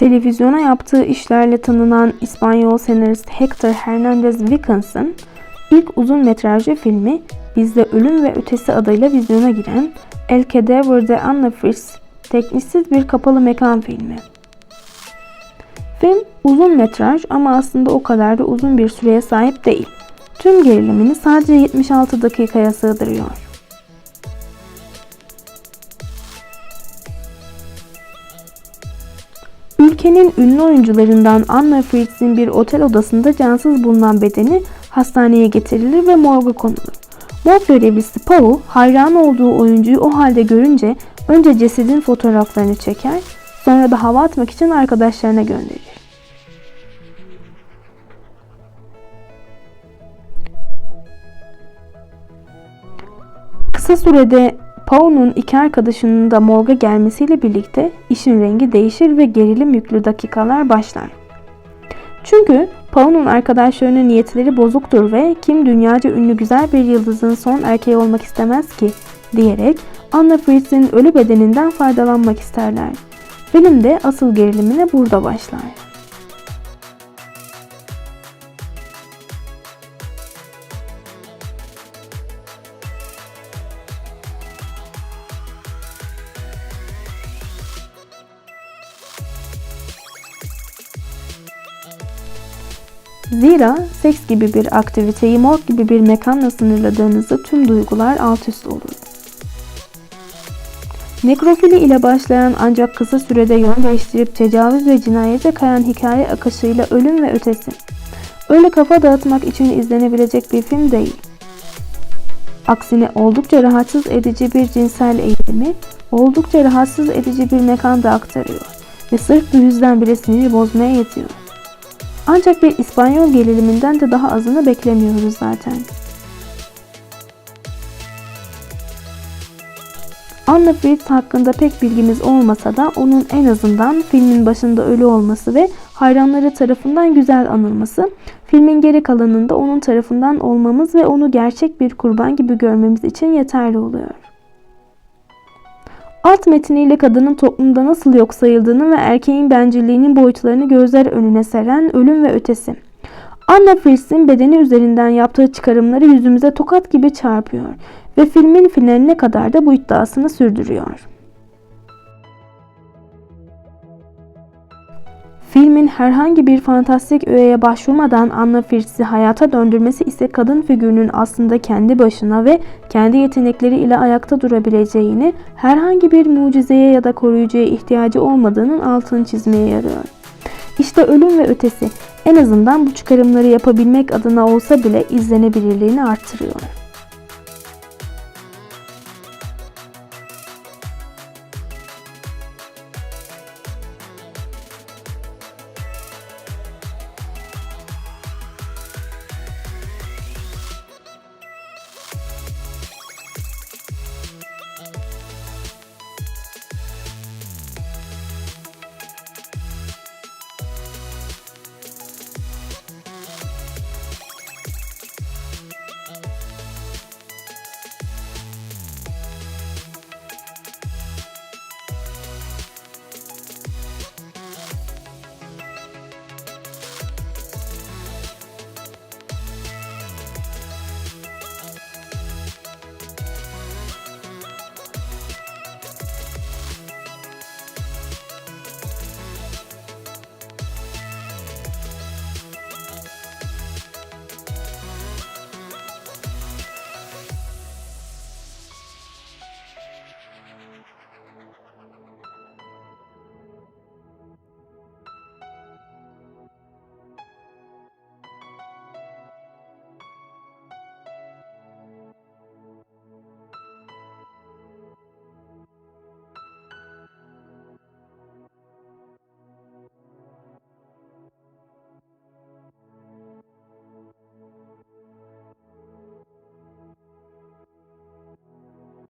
Televizyona yaptığı işlerle tanınan İspanyol senarist Hector Hernandez Wilkins'ın ilk uzun metrajlı filmi Bizde Ölüm ve Ötesi adıyla vizyona giren El Cadáver de Anna Fritz tekniksiz bir kapalı mekan filmi. Film uzun metraj ama aslında o kadar da uzun bir süreye sahip değil. Tüm gerilimini sadece 76 dakikaya sığdırıyor. Ülkenin ünlü oyuncularından Anna Fritz'in bir otel odasında cansız bulunan bedeni hastaneye getirilir ve morga konulur. Morg görevlisi Pau, hayran olduğu oyuncuyu o halde görünce önce cesedin fotoğraflarını çeker, sonra da hava atmak için arkadaşlarına gönderir. Kısa sürede Pau'nun iki arkadaşının da morga gelmesiyle birlikte işin rengi değişir ve gerilim yüklü dakikalar başlar. Çünkü Pau'nun arkadaşlarının niyetleri bozuktur ve kim dünyaca ünlü güzel bir yıldızın son erkeği olmak istemez ki diyerek Anna Fritz'in ölü bedeninden faydalanmak isterler. Film de asıl gerilimine burada başlar. Zira seks gibi bir aktiviteyi morg gibi bir mekanla sınırladığınızda tüm duygular alt üst olur. Nekrofili ile başlayan ancak kısa sürede yön değiştirip tecavüz ve cinayete kayan hikaye akışıyla ölüm ve ötesi. Öyle kafa dağıtmak için izlenebilecek bir film değil. Aksine oldukça rahatsız edici bir cinsel eğilimi, oldukça rahatsız edici bir mekanda aktarıyor ve sırf bu yüzden bile siniri bozmaya yetiyor. Ancak bir İspanyol geriliminden de daha azını beklemiyoruz zaten. Anna Fritz hakkında pek bilgimiz olmasa da onun en azından filmin başında ölü olması ve hayranları tarafından güzel anılması, filmin geri kalanında onun tarafından olmamız ve onu gerçek bir kurban gibi görmemiz için yeterli oluyor. Alt metniyle kadının toplumda nasıl yok sayıldığını ve erkeğin bencilliğinin boyutlarını gözler önüne seren ölüm ve ötesi. Anna Fritz'in bedeni üzerinden yaptığı çıkarımları yüzümüze tokat gibi çarpıyor ve filmin finaline kadar da bu iddiasını sürdürüyor. Filmin herhangi bir fantastik öğeye başvurmadan Anna Fritz'i hayata döndürmesi ise kadın figürünün aslında kendi başına ve kendi yetenekleri ile ayakta durabileceğini, herhangi bir mucizeye ya da koruyucuya ihtiyacı olmadığının altını çizmeye yarıyor. İşte ölüm ve ötesi en azından bu çıkarımları yapabilmek adına olsa bile izlenebilirliğini artırıyor.